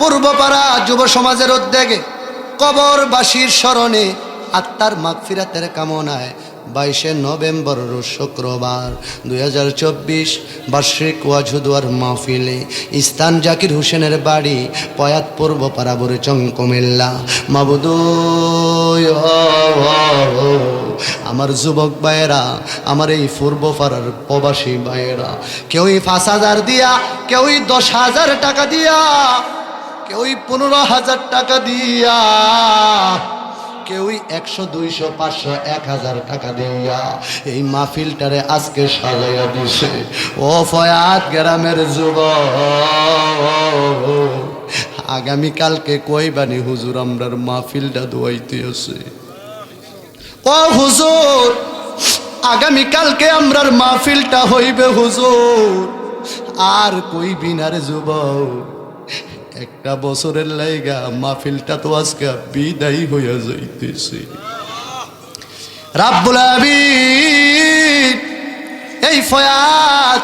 পূর্বপাড়া যুব সমাজের উদ্যোগে কবরবাসীর স্মরণে আত্মার মাগফিরাতের কামনায় বাইশে নভেম্বর, শুক্রবার দুই হাজার চব্বিশ বার্ষিক ওয়াজুদুয়ার মাহফিলে ইস্তান জাকির হোসেনের বাড়ি পয়াত পূর্বপাড়া বরেচং কুমিল্লা। মাবুদু আমার যুবক ভাইয়েরা, আমার এই পূর্ব পাড়ার প্রবাসী ভাইয়েরা, কেউই পাঁচ হাজার দিয়া, কেউই দশ হাজার টাকা দিয়া কেউই পনেরো হাজার টাকা দিয়া কেউই একশো, দুইশো, পাঁচশো, এক হাজার টাকা দিয়া এই মাহফিলটারে আজকে সাজাইয়া দিছে। ও ফয়াত গ্রামের যুবক আগামীকালকে কইবানি হুজুর, আমরার মাহফিলটা দোয়াইতে আছে। ও হুজুর আগামীকালকে আমরার মাহফিলটা হইবে হুজুর। আর কই বিনার যুবক একটা বছরের লাইগা মাহফিলটা তো আজকে বিদায়ী হইয়া যাইতেছে। রাব্বুল এই ফয়াত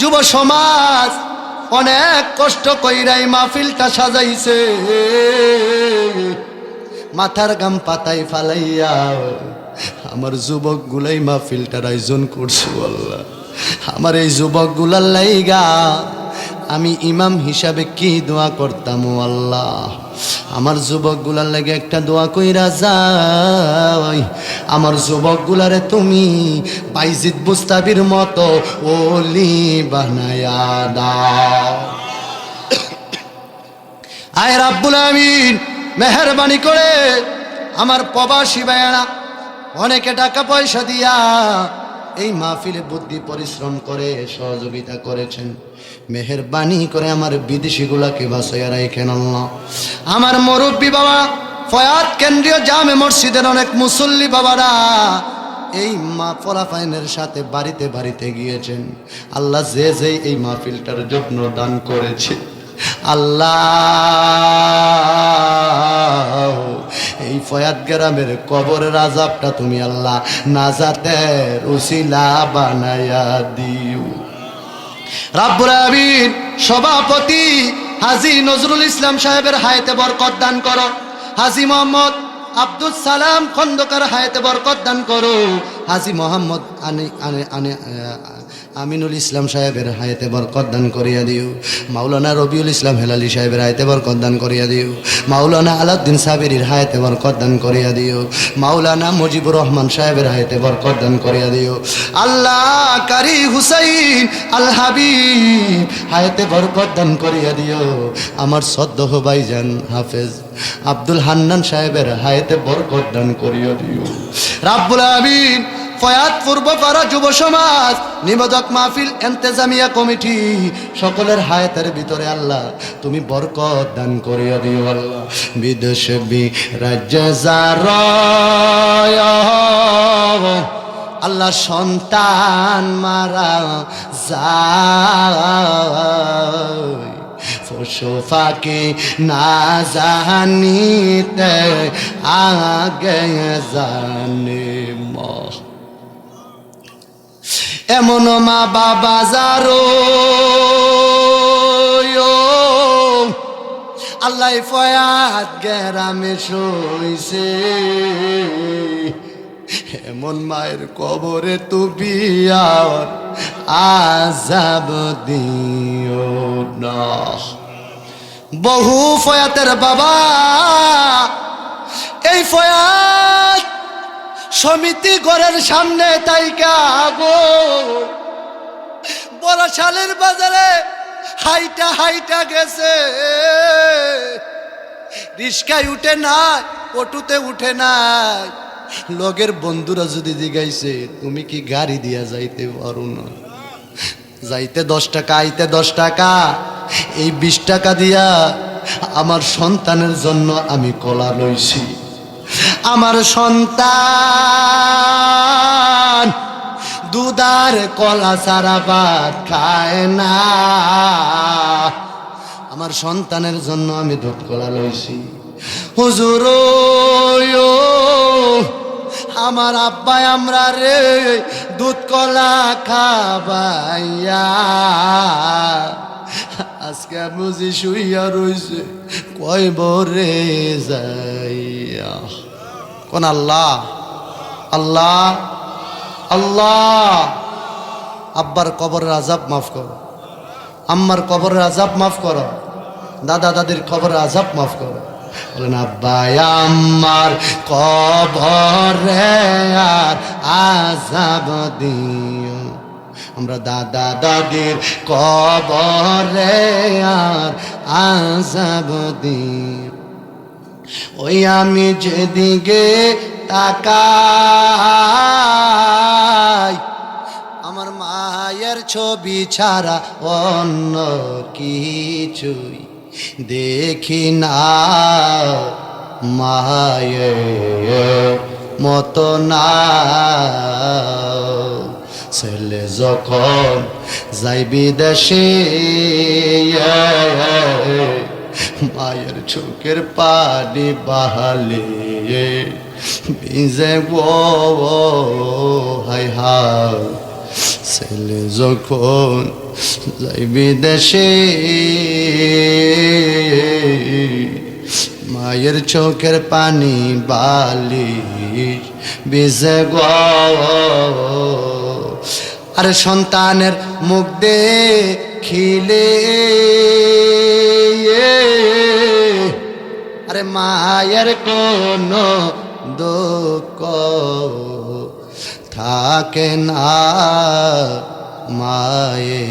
যুব সমাজ অনেক কষ্ট কইরাই মাহফিলটা সাজাইছে। মাথার গাম পাতাই ফালাইয়া আমার যুবক গুলাই মাহফিলটার আয়োজন করছ বল্লা আমার এই যুবকগুলার লাইগা আমি ইমাম হিসাবে কি দোয়া করতাম, ও আল্লাহ? আমার যুবকগুলার লাগে একটা দোয়া কইরা যাই। আমার যুবক গুলারে তুমি বাইজিদ বুস্তাবির মতো ওলি বানায়া দাও। আয় রাব্বুল আমিন, মেহরবানি করে আমার প্রবাসী ভাইয়ারা অনেকে টাকা পয়সা দিয়া এই মাহফিলে বুদ্ধি, পরিশ্রম করে, সহযোগিতা করেছেন। মেহরবানি করে আমার বিদেশিগুলাকে বাসাইয়া রাখেন আমার মুরব্বী বাবা ফয়াত কেন্দ্রীয় জামে মসজিদের অনেক মুসল্লি বাবারা এই মা ফলাফাইনের সাথে বাড়িতে বাড়িতে গিয়েছেন। আল্লাহ যে যে এই মাহফিলটার জন্য দান করেছে। আল্লাহ। এই ফয়াত গ্রামের কবরের আজাবটা তুমি আল্লাহ নাজাতের উসিলা বানায়া দিও। রাব্বুল আমিন সভাপতি হাজি নজরুল ইসলাম সাহেবের হায়াতে বরকত দান করো। হাজি মোহাম্মদ আব্দুল সালাম খন্দকার হায়াতে বরকত দান করো। হাজি মোহাম্মদ আনে আনে আনে আমিনুল ইসলাম সাহেবের হায়াতে বরকত দান করিয়া দিও। মাওলানা রবিউল ইসলাম হেলালি সাহেবের হায়াতে বরকত দান করিয়া দিও। মাওলানা আলাউদ্দিন সাবেরির হায়াতে বরকত দান করিয়া দিও। মাওলানা মুজিবুর রহমান সাহেবের হায়াতে বরকত দান করিয়া দিও। আল্লাহ কারি হুসাইন আল হাবিব হায়াতে বরকত দান করিয়া দিও। আমার সদ্য ভাইজান হাফেজ আব্দুল হান্নান সাহেবের হায়াতে বরকত দান করিয়া দিও। রাব্বুল আমিন ফয়াত পূর্ব পাড়া যুব সমাজ, নিবেদক মাহফিল এন্তেজামিয়া কমিটি, সকলের হায়াতের ভিতরে আল্লাহ, তুমি বরকত দান করিয়া দিও আল্লাহ। বিদেশ বি, রাজ্য আল্লাহ সন্তান মারা যায়। পশু ফাঁকি না জানিতে আগে জানে মা এমন মা বাবা যারো আল্লাহ ফয়াত গ্যারামে সইছে। এমন মায়ের কবরে তুমি আর আজাব দিও না। বহু ফয়াতের বাবা, এই ফয়াত সমিতি ঘরের সামনে তাইকা গো। বড়শালের বাজারে হাইটা হাইটা গেছে। রিস্কায় উঠে নাই অটুতে উঠে নাই। লগের বন্ধুরা যদি জিগাইছে, তুমি কি গাড়ি দিয়া যাইতে পারো না? যাইতে দশ টাকা, আইতে দশ টাকা। এই বিশ টাকা দিয়া আমার সন্তানের জন্য আমি কলা লইছি। আমার সন্তান দুধার কলা সারা ভাত খায় না। আমার সন্তানের জন্য আমি দুধ কলা লইছি। হুজুর আমার আব্বাই আমরা রে দুধ কলা খাবাইয়া আজকে বুঝি শুইয়া রইছে, কয় বরে যাইয়া? কোন আল্লাহ? আল্লাহ? আল্লাহ! আব্বার কবরের আজাব মাফ করো। আম্মার কবরের আজাব মাফ করো। দাদা দাদির কবরের আজাব মাফ করো। বলেন আব্বাই আম্মার কবরে আর আজাব দিও আমরা দাদা দাদির কবরে আর আজাব ওই আমি যেদিকে তাকাই, আমার মায়ের ছবি ছাড়া অন্য কিছুই দেখি না। মায়ের মতো না। ছেলে যখন যাই বিদেশে, মায়ের চোখের পানি বাহালে, ভিজে গো হাই হাই। ছেলে যখন যাই বিদেশে, মায়ের চোখের পানি বালি, ভিজে গো আরে সন্তানের মুখ দেখিলে। আরে মায়ের কোন দুঃখ থাকে না মায়ে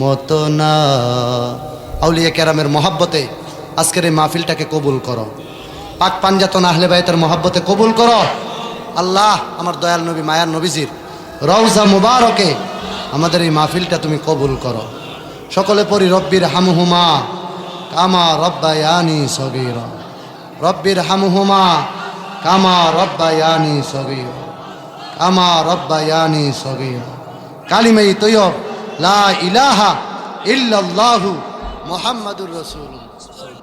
মতো না। আউলিয়া কেরামের মহাব্বতে আজকের এই মাহফিলটাকে কবুল করো। পাক পাঞ্জাতন আহলে বাইতের মহাব্বতে কবুল করো। আল্লাহ আমার দয়াল নবী, মায়ার নবীজির রওজা মুবারকে, আমাদের এই মাহফিলটা তুমি কবুল করো। সকলে পরি রব্বির হামহুমা কামা রব্বায়ানি সগীর। রব্বির হামহুমা কামা রব্বায়ানি সগীর। কামা রব্বায়ানি সগীর। কালিমাই তৈয়ব, লা ইলাহা ইল্লাল্লাহু মুহাম্মাদুর রাসূলুল্লাহ।